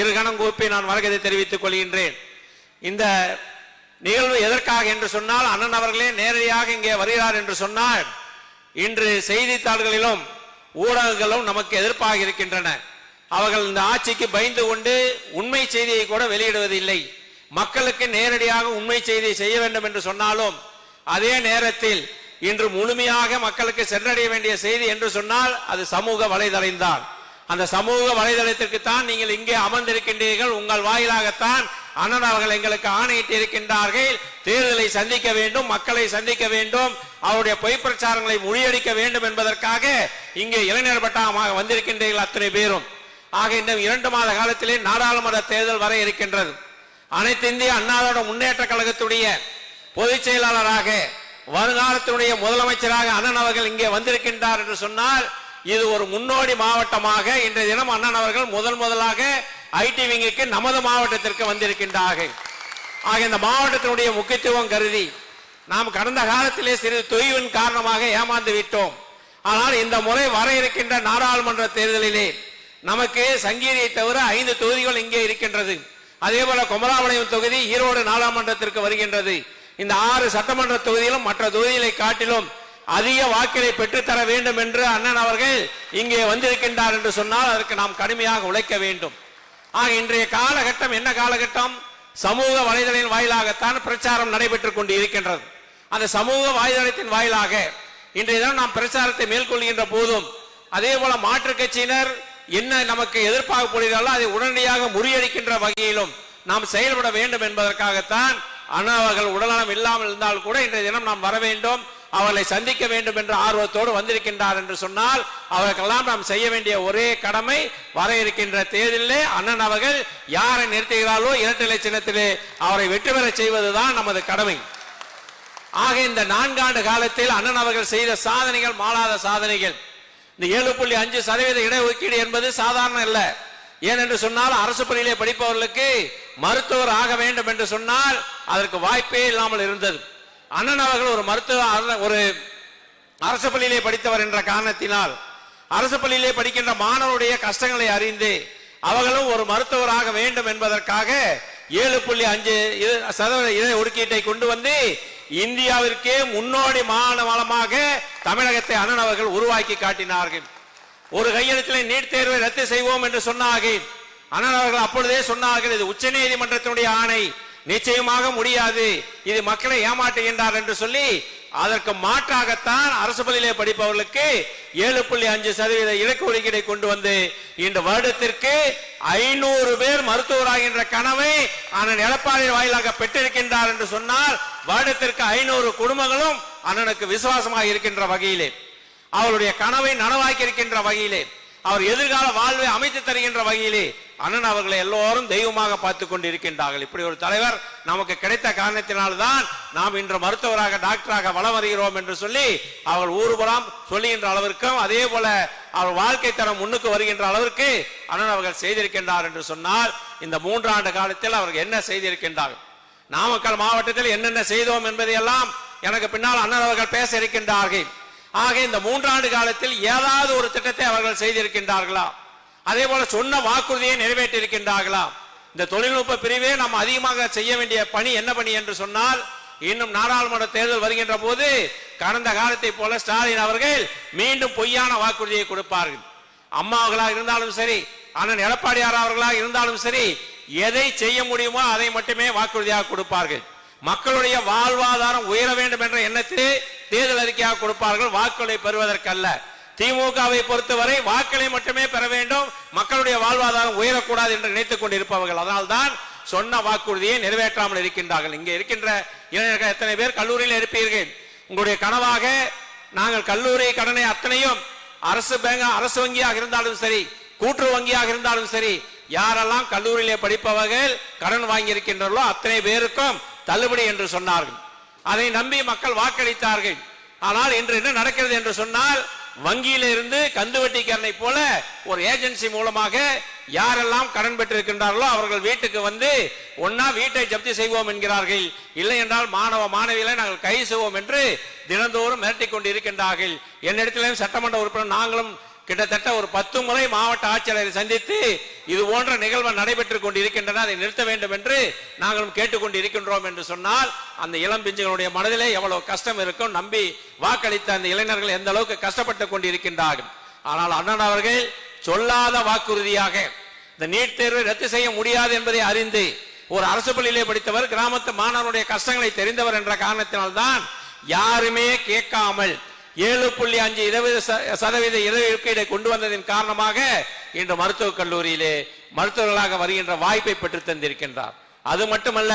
இரு கணம் கூப்பி நான் வணக்கத்தை தெரிவித்துக் கொள்கின்றேன். இந்த நிகழ்வு எதற்காக என்று சொன்னால் அண்ணன் அவர்களே நேரடியாக இங்கே வருகிறார் என்று சொன்னால் இன்று செய்தித்தாள்களிலும் ஊடகங்களும் நமக்கு எதிர்ப்பாக இருக்கின்றன. அவர்கள் இந்த ஆட்சிக்கு பயந்து கொண்டு உண்மை செய்தியை கூட வெளியிடுவதில்லை. மக்களுக்கு நேரடியாக உண்மை செய்தியை செய்ய வேண்டும் என்று சொன்னாலும் அதே நேரத்தில் இன்று முழுமையாக மக்களுக்கு சென்றடைய வேண்டிய செய்தி என்று சொன்னால் அது சமூக வலைதளம்தான் அந்த சமூக வலைதளத்திற்கு தான் நீங்கள் இங்கே அமர்ந்திருக்கின்றீர்கள். உங்கள் வாயிலாகத்தான் அண்ணன் அவர்கள் எங்களுக்கு ஆணையிட்டு இருக்கின்றார்கள். தேர்தலை சந்திக்க வேண்டும் மக்களை சந்திக்க வேண்டும் அவருடைய பொய் பிரச்சாரங்களை முறியடிக்க வேண்டும் என்பதற்காக இங்கே இளைஞர் பட்டமாக வந்திருக்கின்றீர்கள் அத்தனை பேரும். ஆக இந்த இரண்டு மாத காலத்திலே நாடாளுமன்ற தேர்தல் வர இருக்கின்றது. அனைத்து இந்திய அண்ணாவோட முன்னேற்ற கழகத்துடைய பொதுச் செயலாளராக வருங்காலத்தினுடைய முதலமைச்சராக அண்ணன் அவர்கள் இங்கே வந்திருக்கின்றார் என்று சொன்னால் இது ஒரு முன்னோடி மாவட்டமாக இன்றைய தினம் அண்ணன் அவர்கள் முதல் முதலாக ஐடி விங்குக்கு நமது மாவட்டத்திற்கு வந்திருக்கின்றார்கள். ஆக இந்த மாவட்டத்தினுடைய முக்கியத்துவம் கருதி நாம் கடந்த காலத்திலே சிறிது தொய்வின் காரணமாக ஏமாந்து விட்டோம். ஆனால் இந்த முறை வர இருக்கின்ற நாடாளுமன்ற தேர்தலிலே நமக்கு சங்கீரியை தவிர ஐந்து தொகுதிகள் இங்கே இருக்கின்றது. அதே போல குமராபாளையம் தொகுதி ஈரோடு நாடாளுமன்றத்திற்கு வருகின்றது. இந்த ஆறு சட்டமன்ற தொகுதியிலும் மற்ற தொகுதிகளை காட்டிலும் அதிக வாக்கினை பெற்றுத்தர வேண்டும் என்று அண்ணன் அவர்கள் இங்கே வந்திருக்கின்றார் என்று சொன்னால் அதற்கு நாம் கடுமையாக உழைக்க வேண்டும். ஆக இன்றைய காலகட்டம் என்ன காலகட்டம்? சமூக வலைதளின் வாயிலாகத்தான் பிரச்சாரம் நடைபெற்றுக் கொண்டு இருக்கின்றது அந்த சமூக வலைதளத்தின் வாயிலாக இன்றைய தினம் நாம் பிரச்சாரத்தை மேற்கொள்கின்ற போதும் அதே போல மாற்றுக் கட்சியினர் என்ன நமக்கு எதிர்ப்பாக போடுகிறார்களோ அதை உடனடியாக முறியடிக்கின்ற வகையிலும் நாம் செயல்பட வேண்டும் என்பதற்காகத்தான் அண்ணா அவர்கள் உடல்நலம் இல்லாமல் இருந்தால் கூட இன்றைய தினம் நாம் வர வேண்டும். அவர்களை சந்திக்க வேண்டும் என்ற ஆர்வத்தோடு வந்திருக்கின்றார் என்று சொன்னால் அவர்களுக்கெல்லாம் நாம் செய்ய வேண்டிய ஒரே கடமை வர இருக்கின்ற தேர்தலிலே அண்ணன் அவர்கள் யாரை நிறுத்துகிறாரோ இரட்டை சின்னத்திலே அவரை வெற்றி பெற செய்வதுதான் நமது கடமை. ஆக இந்த நான்காண்டு காலத்தில் அண்ணன் அவர்கள் செய்த சாதனைகள் மாறாத சாதனைகள். இந்த ஏழு புள்ளி அஞ்சு சதவீத இடஒதுக்கீடு என்பது சாதாரண இல்லை ஏனென்று சொன்னால் அரசு பள்ளியிலே படிப்பவர்களுக்கு மருத்துவர் ஆக வேண்டும் என்று சொன்னால் அதற்கு வாய்ப்பே இல்லாமல் இருந்தது. அண்ணன் அவர்கள் ஒரு மருத்துவ ஒரு அரசு பள்ளியிலே படித்தவர் என்ற காரணத்தினால் அரசு பள்ளியிலே படிக்கின்ற மாணவருடைய கஷ்டங்களை அறிந்து அவர்களும் ஒரு மருத்துவராக வேண்டும் என்பதற்காக ஏழு புள்ளி அஞ்சு சதவீத இட ஒதுக்கீட்டை கொண்டு வந்து இந்தியாவிற்கே முன்னோடி மாநிலமாக தமிழகத்தை அண்ணன் அவர்கள் உருவாக்கி காட்டினார்கள். ஒரு கையெழுத்தில் நீட் தேர்வை ரத்து செய்வோம் என்று சொன்னார்கள். அண்ணன் அவர்கள் அப்பொழுதே சொன்னார்கள் இது உச்ச நீதிமன்றத்தினுடைய ஆணை. நிச்சயமாக முடியாது. இது மக்களை ஏமாற்றுகின்றார் என்று சொல்லி அதற்கு மாற்றாகத்தான் அரசு பள்ளியிலே படிப்பவர்களுக்கு ஏழு புள்ளி அஞ்சு சதவீத இலக்கு ஒதுக்கீடை கொண்டு வந்து இந்த வருடத்திற்கு ஐநூறு பேர் மருத்துவராகின்ற கனவை அண்ணன் எடப்பாடி வாயிலாக பெற்றிருக்கின்றார் என்று சொன்னால் வருடத்திற்கு ஐநூறு குடும்பங்களும் அண்ணனுக்கு விசுவாசமாக இருக்கின்ற வகையிலே அவருடைய கனவை நனவாக்கி இருக்கின்ற வகையிலே அவர் எதிர்கால வாழ்வை அமைத்து தருகின்ற வகையிலே அண்ணன் அவர்களை எல்லோரும் தெய்வமாக பார்த்து கொண்டு இருக்கின்றார்கள் இப்படி ஒரு தலைவர் நமக்கு கிடைத்த காரணத்தினால்தான் நாம் இன்று மருத்துவராக டாக்டராக வளம் வருகிறோம் என்று சொல்லி அவர் ஊர்புறம் சொல்லுகின்ற அளவிற்கும் அதே போல அவர் வாழ்க்கை தரம் முன்னுக்கு வருகின்ற அளவிற்கு அண்ணன் அவர்கள் செய்திருக்கின்றார் என்று சொன்னால் இந்த மூன்றாண்டு காலத்தில் அவர்கள் என்ன செய்திருக்கின்றார்கள்? நாமக்கல் மாவட்டத்தில் என்னென்ன செய்தோம் என்பதையெல்லாம் எனக்கு பின்னால் அண்ணன் அவர்கள் பேச இருக்கின்றார்கள். ஆக இந்த மூன்றாண்டு காலத்தில் ஏதாவது ஒரு திட்டத்தை அவர்கள் செய்திருக்கின்றார்களா? அதே போல சொன்ன வாக்குறுதியை நிறைவேற்றி இந்த தொழில்நுட்ப பிரிவே நாம் அதிகமாக செய்ய வேண்டிய பணி என்ன பணி என்று சொன்னால் இன்னும் நாடாளுமன்ற தேர்தல் வருகின்ற போது கடந்த காலத்தை போல ஸ்டாலின் அவர்கள் மீண்டும் பொய்யான வாக்குறுதியை கொடுப்பார்கள். அம்மாவர்களாக இருந்தாலும் சரி அண்ணன் எடப்பாடியார் அவர்களாக இருந்தாலும் சரி எதை செய்ய முடியுமோ அதை மட்டுமே வாக்குறுதியாக கொடுப்பார்கள். மக்களுடைய வாழ்வாதாரம் உயர வேண்டும் என்ற எண்ணத்தை தேர்தல் அறிக்கையாக கொடுப்பார்கள் வாக்குகளை பெறுவதற்கல்ல. திமுகவை பொறுத்தவரை வாக்களை மட்டுமே பெற வேண்டும். மக்களுடைய வாழ்வாதாரம் உயரக்கூடாது என்று நினைத்துக் கொண்டிருப்பவர்கள். அதனால்தான் சொன்ன வாக்குறுதியை நிறைவேற்றாமல் இருக்கின்றார்கள். இங்கே இருக்கின்ற இளைஞர்கள் எத்தனை பேர் கல்லூரியில் இருப்பீர்கள்? உங்களுடைய கனவாக நாங்கள் கல்லூரி கடனை அத்தனையும் அரசு பேங்க அரசு வங்கியாக இருந்தாலும் சரி கூட்டு வங்கியாக இருந்தாலும் சரி யாரெல்லாம் கல்லூரியிலே படிப்பவர்கள் கடன் வாங்கி அத்தனை பேருக்கும் தள்ளுபடி என்று சொன்னார்கள். அதை நம்பி மக்கள் வாக்களித்தார்கள். ஆனால் இன்று என்ன நடக்கிறது என்று சொன்னால் வங்கியில இருந்து கந்து வட்டிக்காரனை போல ஒரு ஏஜென்சி மூலமாக யாரெல்லாம் கடன் பெற்றிருக்கின்றார்களோ அவர்கள் வீட்டுக்கு வந்து ஒன்னா வீட்டை ஜப்தி செய்வோம் என்கிறார்கள். இல்லை என்றால் மாணவ மாணவிகளை நாங்கள் கை செய்வோம் என்று தினந்தோறும் மிரட்டி கொண்டு இருக்கின்றார்கள் என்னிடத்திலும் சட்டமன்ற உறுப்பினர் நாங்களும் கிட்டத்தட்ட ஒரு பத்து முறை மாவட்ட ஆட்சியாளரை சந்தித்து இது போன்ற நிகழ்வு நடைபெற்றுக் கொண்டிருக்கின்றன. அதை நிறுத்த வேண்டும் என்று நாங்களும் கேட்டுக்கொண்டு இருக்கின்றோம் என்று சொன்னால் அந்த இளம் பிஞ்சுகளுடைய மனதிலே எவ்வளவு கஷ்டம் இருக்கும் நம்பி வாக்களித்த அந்த இளைஞர்கள் எந்த அளவுக்கு கஷ்டப்பட்டு கொண்டிருக்கின்றார்கள். ஆனால் அண்ணன் அவர்கள் சொல்லாத வாக்குறுதியாக இந்த நீட் தேர்வை ரத்து செய்ய முடியாது என்பதை அறிந்து ஒரு அரசு பள்ளியிலே படித்தவர் கிராமத்து மாணவனுடைய கஷ்டங்களை தெரிந்தவர் என்ற காரணத்தினால்தான் யாருமே கேட்காமல் ஏழு புள்ளி அஞ்சு இருபது சதவீத இடஒதுக்கீடை கொண்டு வந்ததின் காரணமாக இன்று மருத்துவக் கல்லூரியிலே மருத்துவர்களாக வருகின்ற வாய்ப்பை பெற்று தந்திருக்கின்றார். அது மட்டுமல்ல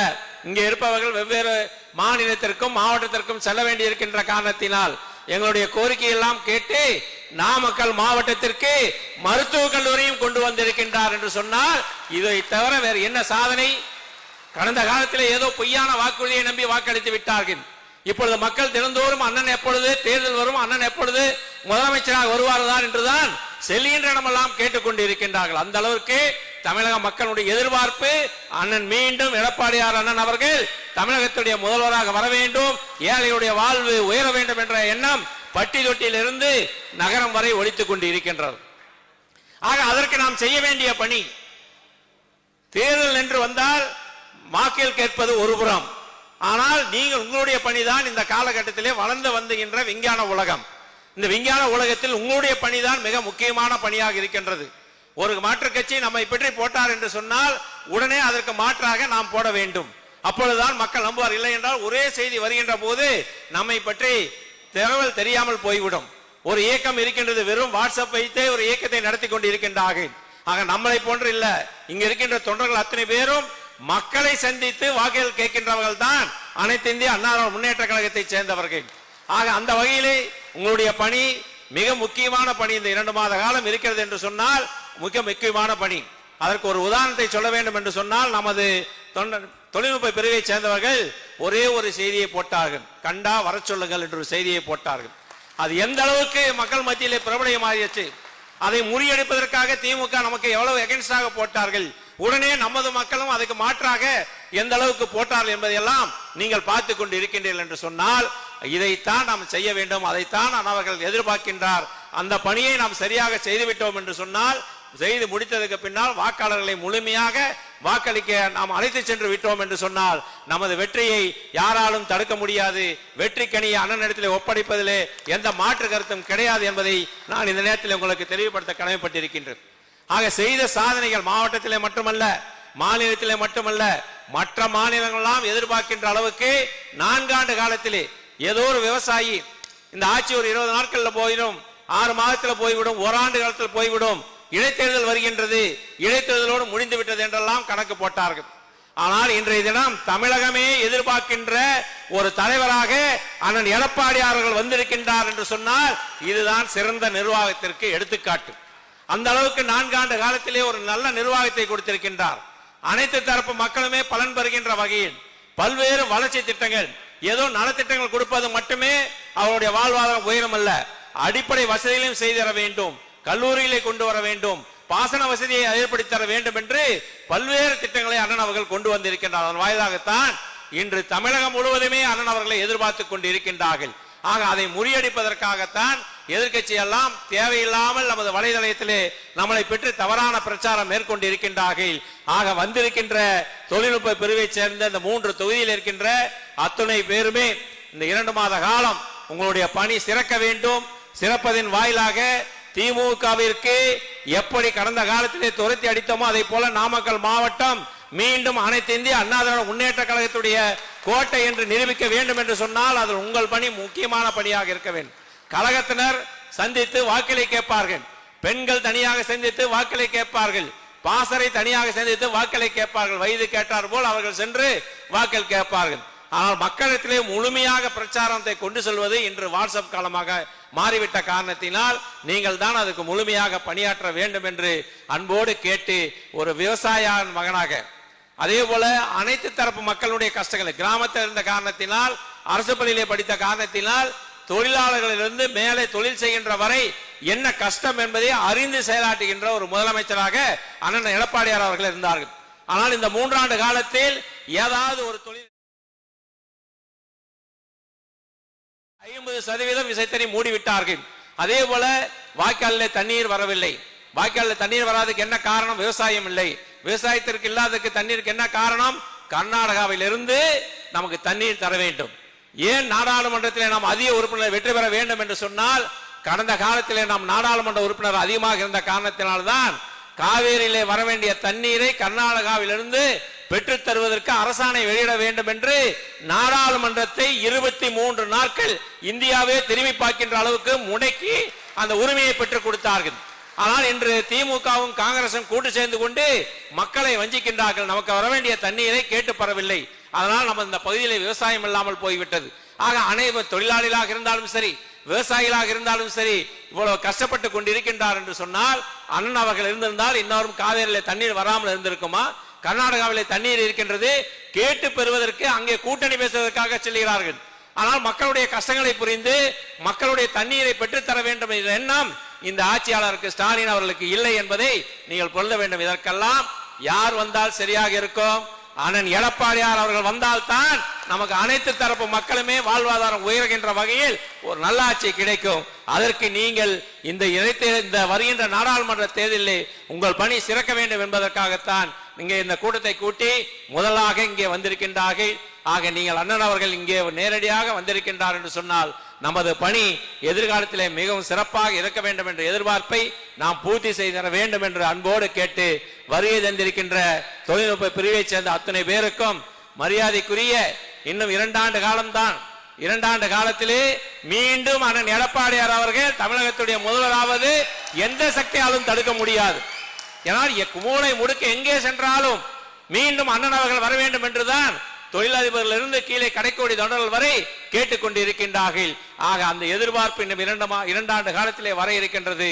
இங்கே இருப்பவர்கள் வெவ்வேறு மாநிலத்திற்கும் மாவட்டத்திற்கும் செல்ல வேண்டியிருக்கின்ற காரணத்தினால் எங்களுடைய கோரிக்கை எல்லாம் கேட்டு நாமக்கல் மாவட்டத்திற்கு மருத்துவக் கல்லூரியும் கொண்டு வந்திருக்கின்றார் என்று சொன்னால் இதை தவிர வேறு என்ன சாதனை? கடந்த காலத்தில் ஏதோ பொய்யான வாக்குறுதியை நம்பி வாக்களித்து விட்டார்கள். இப்பொழுது மக்கள் தினந்தோறும் அண்ணன் எப்பொழுது தேர்தல் வரும் அண்ணன் எப்பொழுது முதலமைச்சராக வருவார்தான் என்றுதான் செல்கின்ற இடமெல்லாம் கேட்டுக்கொண்டு இருக்கின்றார்கள் அந்த அளவிற்கு தமிழக மக்களுடைய எதிர்பார்ப்பு அண்ணன் மீண்டும் எடப்பாடியார் அண்ணன் அவர்கள் தமிழகத்துடைய முதல்வராக வர வேண்டும் ஏழையுடைய வாழ்வு உயர வேண்டும் என்ற எண்ணம் பட்டி தொட்டியிலிருந்து நகரம் வரை ஒழித்துக் கொண்டு இருக்கின்றது ஆக அதற்கு நாம் செய்ய வேண்டிய பணி தேர்தல் என்று வந்தால் வாக்கில் கேட்பது ஒருபுறம் ஆனால் நீங்கள் உங்களுடைய பணிதான் இந்த காலகட்டத்திலே வளர்ந்து வந்துகின்ற விஞ்ஞான உலகம். இந்த விஞ்ஞான உலகத்தில் உங்களுடைய பணிதான் மிக முக்கியமான பணியாக இருக்கின்றது. ஒரு மாற்றுக் கட்சி நம்மை பற்றி போட்டார் என்று சொன்னால் உடனே அதற்கு மாற்றாக நாம் போட வேண்டும். அப்பொழுதுதான் மக்கள் நம்புவார். இல்லை என்றால் ஒரே செய்தி வருகின்ற போது நம்மை பற்றி தகவல் தெரியாமல் போய்விடும். ஒரு இயக்கம் இருக்கின்றது வெறும் வாட்ஸ்அப் வைத்தே ஒரு இயக்கத்தை நடத்தி கொண்டு இருக்கின்றார்கள் ஆக நம்மளை போன்று இல்லை. இங்க இருக்கின்ற தொண்டர்கள் அத்தனை பேரும் மக்களை சந்தித்து வாக்குகள் கேட்கின்றவர்கள் தான் அனைத்து இந்திய அண்ணா முன்னேற்ற கழகத்தை சேர்ந்தவர்கள். ஆக அந்த வகையிலே உங்களுடைய பணி மிக முக்கியமான பணி. இந்த இரண்டு மாத காலம் இருக்கிறது என்று சொன்னால் மிக முக்கியமான பணி. அதற்கு ஒரு உதாரணத்தை சொல்ல வேண்டும் என்று சொன்னால் நமது தொண்ட- தொழில்நுட்ப பிரிவை சேர்ந்தவர்கள் ஒரே ஒரு செய்தியை போட்டார்கள். கண்டா வர சொல்லுங்கள் என்று ஒரு செய்தியை போட்டார்கள். அது எந்த அளவுக்கு மக்கள் மத்தியிலே பிரபலமாகியச்சு அதை முறியடிப்பதற்காக திமுக நமக்கு எவ்வளவு எகென்ஸ்டாக போட்டார்கள். உடனே நமது மக்களும் அதுக்கு மாற்றாக எந்த அளவுக்கு போட்டார்கள் என்பதையெல்லாம் நீங்கள் பார்த்து கொண்டு இருக்கின்றீர்கள் என்று சொன்னால் இதைத்தான் நாம் செய்ய வேண்டும் அதைத்தான் அவர்கள் எதிர்பார்க்கின்றார். அந்த பணியை நாம் சரியாக செய்துவிட்டோம் என்று சொன்னால் செய்து முடித்ததுக்கு பின்னால் வாக்காளர்களை முழுமையாக வாக்களிக்க நாம் அழைத்து சென்று விட்டோம் என்று சொன்னால் நமது வெற்றியை யாராலும் தடுக்க முடியாது. வெற்றி கனியை அண்ணனிடத்தில் ஒப்படைப்பதிலே எந்த மாற்று கருத்தும் கிடையாது என்பதை நான் இந்த நேரத்தில் உங்களுக்கு தெளிவுபடுத்த கடமைப்பட்டிருக்கின்றேன். ஆக செய்த சாதனைகள் மாவட்டத்திலே மட்டுமல்ல மாநிலத்திலே மட்டுமல்ல மற்ற மாநிலங்களெல்லாம் எதிர்பார்க்கின்ற அளவுக்கு நான்காண்டு காலத்திலே ஏதோ ஒரு விவசாயி இந்த ஆட்சி ஒரு இருபது நாட்கள்ல போயிடும் ஆறு மாதத்துல போய்விடும் ஓராண்டு காலத்தில் போய்விடும் இடைத்தேர்தல் வருகின்றது இடைத்தேர்தலோடு முடிந்து விட்டது என்றெல்லாம் கணக்கு போட்டார்கள். ஆனால் இன்றைய தினம் தமிழகமே எதிர்பார்க்கின்ற ஒரு தலைவராக அண்ணன் எடப்பாடி அவர்கள் வந்திருக்கின்றார் என்று சொன்னால் இதுதான் சிறந்த நிர்வாகத்திற்கு எடுத்துக்காட்டு. அந்த அளவுக்கு நான்காண்டு காலத்திலே ஒரு நல்ல நிர்வாகத்தை கொடுத்திருக்கின்றார். அனைத்து தரப்பு மக்களுமே பலன் பெறுகின்ற வகையில் பல்வேறு வளர்ச்சி திட்டங்கள் ஏதோ நலத்திட்டங்கள் கொடுப்பது மட்டுமே அவருடைய வாழ்வாதாரம் உயரம் அல்ல அடிப்படை வசதிகளையும் செய்து தர வேண்டும். கல்லூரிகளை கொண்டு வர வேண்டும். பாசன வசதியை ஏற்படுத்தி தர வேண்டும் என்று பல்வேறு திட்டங்களை அண்ணன் அவர்கள் கொண்டு வந்திருக்கின்றார். அதன் வாயிலாகத்தான் இன்று தமிழகம் முழுவதுமே அண்ணன் அவர்களை எதிர்பார்த்து கொண்டு இருக்கின்றார்கள் ஆக அதை முறியடிப்பதற்காகத்தான் எதிர்க்கட்சி எல்லாம் தேவையில்லாமல் நமது வலைதளத்திலே நம்மளை பெற்று தவறான பிரச்சாரம் மேற்கொண்டு இருக்கின்றார்கள் ஆக வந்திருக்கின்ற தொழில்நுட்ப பிரிவை சேர்ந்த இந்த மூன்று தொகுதியில் இருக்கின்ற அத்துணை பேருமே இந்த இரண்டு மாத காலம் உங்களுடைய பணி சிறக்க வேண்டும். சிறப்பதின் வாயிலாக திமுகவிற்கு எப்படி கடந்த காலத்திலே துரத்தி அடித்தோமோ அதை போல நாமக்கல் மாவட்டம் மீண்டும் அனைத்து இந்திய அண்ணா திராவிட முன்னேற்ற கழகத்துடைய கோட்டை என்று நிரூபிக்க வேண்டும் என்று சொன்னால் அது உங்கள் பணி முக்கியமான பணியாக இருக்க வேண்டும். கழகத்தினர் சந்தித்து வாக்களை கேட்பார்கள். பெண்கள் தனியாக சந்தித்து வாக்களை கேட்பார்கள். பாசறை தனியாக சந்தித்து வாக்களை கேட்பார்கள். வயது கேட்டார் போல் அவர்கள் சென்று வாக்கள் கேட்பார்கள். ஆனால் மக்களிடத்திலே முழுமையாக பிரச்சாரத்தை கொண்டு செல்வது இன்று வாட்ஸ்அப் காலமாக மாறிவிட்ட காரணத்தினால் நீங்கள் தான் அதுக்கு முழுமையாக பணியாற்ற வேண்டும் என்று அன்போடு கேட்டு ஒரு விவசாய மகனாக. அதே போல அனைத்து தரப்பு மக்களுடைய கஷ்டங்களை கிராமத்தில் இருந்த காரணத்தினால் அரசு பள்ளியிலே படித்த காரணத்தினால் தொழிலாளர்களிலிருந்து மேலே தொழில் செய்கின்ற வரை என்ன கஷ்டம் என்பதை அறிந்து செயலாற்றுகின்ற ஒரு முதலமைச்சராக அண்ணன் எடப்பாடியார் அவர்கள் இருந்தார்கள். ஆனால் இந்த மூன்றாண்டு காலத்தில் ஏதாவது ஒரு தொழில் ஐம்பது சதவீதம் விசைத்தறி மூடிவிட்டார்கள். அதே போல வாய்க்காலில் தண்ணீர் வரவில்லை. வாய்க்காலில் தண்ணீர் வராதுக்கு என்ன காரணம்? விவசாயம் இல்லை. விவசாயத்திற்கு இல்லாததுக்கு தண்ணீருக்கு என்ன காரணம்? கர்நாடகாவிலிருந்து நமக்கு தண்ணீர் தர வேண்டும். ஏன் நாடாளுமன்றத்தில் நாம் அதிக உறுப்பினர் வெற்றி பெற வேண்டும் என்று சொன்னால் கடந்த காலத்திலே நாம் நாடாளுமன்ற உறுப்பினர் அதிகமாக இருந்த காரணத்தினால்தான் காவேரியிலே வர வேண்டிய தண்ணீரை கர்நாடகாவிலிருந்து பெற்றுத் தருவதற்கு அரசாணை வெளியிட வேண்டும் என்று நாடாளுமன்றத்தை இருபத்தி மூன்று நாட்கள் இந்தியாவே திரும்பி பார்க்கின்ற அளவுக்கு முடக்கி அந்த உரிமையை பெற்றுக் கொடுத்தார்கள். ஆனால் இன்று திமுகவும் காங்கிரசும் கூட்டு சேர்ந்து கொண்டு மக்களை வஞ்சிக்கின்றார்கள். நமக்கு வர வேண்டிய தண்ணீரை கேட்டு பெறவில்லை அதனால் நம்ம இந்த பகுதியில் விவசாயம் இல்லாமல் போய்விட்டது. ஆக அனைவர் தொழிலாளிகளாக இருந்தாலும் சரி விவசாயிகளாக இருந்தாலும் சரி இவ்வளவு கஷ்டப்பட்டு கொண்டிருக்கின்றார் என்று சொன்னால் அண்ணன் அவர்கள் இருந்திருந்தால் இன்னொரும் காவேரியில் தண்ணீர் வராமல் இருந்திருக்குமா? கர்நாடகாவில் தண்ணீர் இருக்கின்றது கேட்டு பெறுவதற்கு அங்கே கூட்டணி பேசுவதற்காக செல்கிறார்கள். ஆனால் மக்களுடைய கஷ்டங்களை புரிந்து மக்களுடைய தண்ணீரை பெற்றுத்தர வேண்டும் என்ற எண்ணம் இந்த ஆட்சியாளருக்கு ஸ்டாலின் அவர்களுக்கு இல்லை என்பதை நீங்கள் கொள்ள வேண்டும். இதற்கெல்லாம் யார் வந்தால் சரியாக இருக்கும்? அண்ணன் எடப்பாடியார் அவர்கள் வந்தால்தான் நமக்கு அனைத்து தரப்பு மக்களுமே வாழ்வாதாரம் உயர்கின்ற வகையில் ஒரு நல்லாட்சி கிடைக்கும். அதற்கு நீங்கள் இந்த இணைத்த இந்த வருகின்ற நாடாளுமன்ற தேர்தலில் உங்கள் பணி சிறக்க வேண்டும் என்பதற்காகத்தான் இங்கே இந்த கூட்டத்தை கூட்டி முதலாக இங்கே வந்திருக்கின்றார்கள். ஆக நீங்கள் அண்ணன் அவர்கள் இங்கே நேரடியாக வந்திருக்கின்றார் என்று சொன்னால் நமது பணி எதிர்காலத்திலே மிகவும் சிறப்பாக இருக்க வேண்டும் என்ற எதிர்பார்ப்பை நாம் பூர்த்தி செய்து வேண்டும் என்று அன்போடு கேட்டு வருகை தந்திருக்கின்ற தொழில்நுட்ப பிரிவைச் சேர்ந்த அத்தனை பேருக்கும் மரியாதைக்குரிய இன்னும் இரண்டாண்டு காலம்தான். இரண்டாண்டு காலத்திலே மீண்டும் அண்ணன் எடப்பாடியார் அவர்கள் தமிழகத்துடைய முதல்வராவது எந்த சக்தியாலும் தடுக்க முடியாது. ஏனால் மூளை முடுக்க எங்கே சென்றாலும் மீண்டும் அண்ணன் அவர்கள் வர வேண்டும் என்றுதான் தொழிலதிபர்கள் இருந்து கீழே கடைக்கோடி தொண்டர்கள் வரை கேட்டுக்கொண்டு இருக்கின்றார்கள் ஆக அந்த எதிர்பார்ப்பு இன்னும் இரண்டு இரண்டாண்டு காலத்திலே வர இருக்கின்றது.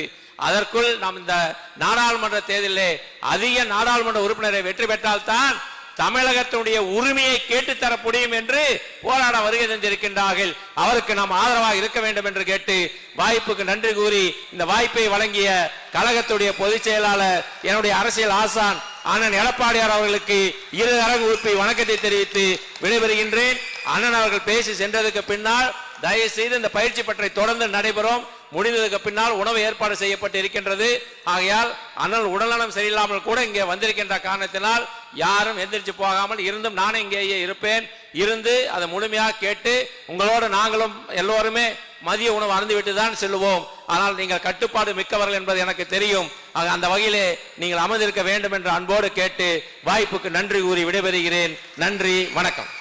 அதற்குள் நாம் இந்த நாடாளுமன்ற தேர்தலிலே அதிக நாடாளுமன்ற உறுப்பினரை வெற்றி பெற்றால்தான் தமிழகத்தினுடைய உரிமையை கேட்டுத்தர முடியும் என்று போராட வருகை தந்திருக்கின்றார்கள். அவருக்கு நாம் ஆதரவாக இருக்க வேண்டும் என்று கேட்டு வாய்ப்புக்கு நன்றி கூறி இந்த வாய்ப்பை வழங்கிய கழகத்துடைய பொதுச் செயலாளர் என்னுடைய அரசியல் ஆசான் அண்ணன் எடப்பாடியார் அவர்களுக்கு இரு அரங்கு உறுப்பை வணக்கத்தை தெரிவித்து விடைபெறுகின்றேன். அண்ணன் அவர்கள் பேசி சென்றதுக்கு பின்னால் தயவு செய்து இந்த பயிற்சி பற்றி தொடர்ந்து நடைபெறும். முடிந்ததுக்கு பின்னால் உணவு ஏற்பாடு செய்யப்பட்டு இருக்கின்றது. ஆகையால் அண்ணன் உடல்நலம் சரியில்லாமல் கூட இங்கே வந்திருக்கின்ற காரணத்தினால் யாரும் எந்திரிச்சு போகாமல் இருந்தும் நானும் இங்கேயே இருப்பேன். இருந்து அதை முழுமையாக கேட்டு உங்களோடு நாங்களும் எல்லோருமே மதிய உணவு அருந்துவிட்டு தான் செல்லுவோம். ஆனால் நீங்கள் கட்டுப்பாடு மிக்கவர்கள் என்பது எனக்கு தெரியும். அந்த வகையிலே நீங்கள் அமர்ந்திருக்க வேண்டும் என்று அன்போடு கேட்டு வாய்ப்புக்கு நன்றி கூறி விடைபெறுகிறேன். நன்றி வணக்கம்.